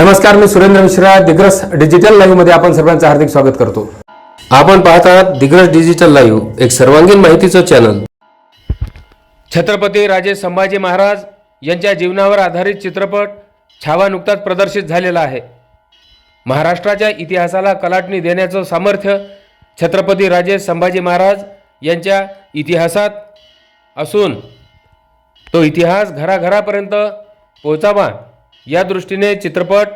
नमस्कार मी सुरेंद्र मिश्रा दिग्रस डिजिटल लाईव्हमध्ये आपण सर्वांचं हार्दिक स्वागत करतो. आपण पाहत आहात दिग्रस डिजिटल लाईव्ह एक सर्वांगीण माहितीचं चॅनल छत्रपती राजे संभाजी महाराज यांच्या जीवनावर आधारित चित्रपट छावा नुकताच प्रदर्शित झालेला आहे. महाराष्ट्राच्या इतिहासाला कलाटणी देण्याचं सामर्थ्य छत्रपती राजे संभाजी महाराज यांच्या इतिहासात असून तो इतिहास घराघरापर्यंत पोहोचावा या दृष्टीने चित्रपट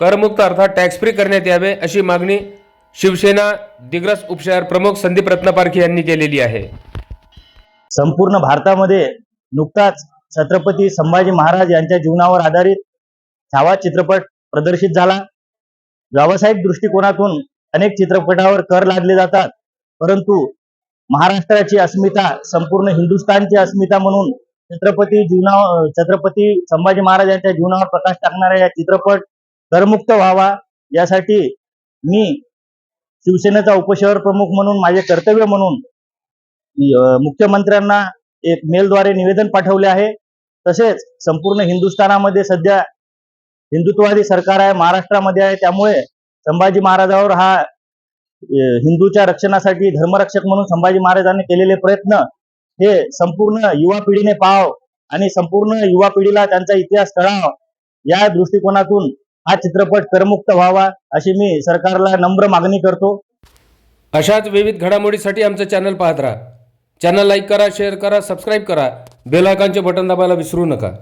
करमुक्त अर्थात टॅक्स फ्री करण्यात यावे अशी मागणी शिवसेना दिग्रस उपशहर प्रमुख संदीप रत्नपारखी यांनी केलेली आहे. संपूर्ण भारतामध्ये नुकताच छत्रपती संभाजी महाराज यांच्या जीवनावर आधारित छावा चित्रपट प्रदर्शित झाला. व्यावसायिक दृष्टिकोनातून अनेक चित्रपटावर कर लादले जातात परंतु महाराष्ट्राची अस्मिता संपूर्ण हिंदुस्थानची अस्मिता म्हणून छत्रपती जीवना छत्रपती संभाजी महाराज यांच्या जीवनावर प्रकाश टाकणारा या चित्रपट करमुक्त व्हावा यासाठी मी शिवसेनेचा उपशहर प्रमुख म्हणून माझे कर्तव्य म्हणून मुख्यमंत्र्यांना एक मेलद्वारे निवेदन पाठवले आहे. तसेच संपूर्ण हिंदुस्थानामध्ये सध्या हिंदुत्ववादी सरकार आहे महाराष्ट्रामध्ये आहे. त्यामुळे संभाजी महाराजावर हा हिंदूच्या रक्षणासाठी धर्मरक्षक म्हणून संभाजी महाराजांनी केलेले प्रयत्न हे संपूर्ण युवा पिढीने पाहाव आणि संपूर्ण युवा पिढीला त्यांचा इतिहास कळावा. या दृष्टिकोनातून हा चित्रपट करमुक्त व्हावा अशी मी सरकारला नम्र मागणी करतो. अशाच विविध घडामोडीसाठी आमचं चॅनल पाहत राहा. चॅनल लाईक करा शेअर करा सबस्क्राईब करा. बेल आयकॉनचे बटन दाबायला विसरू नका.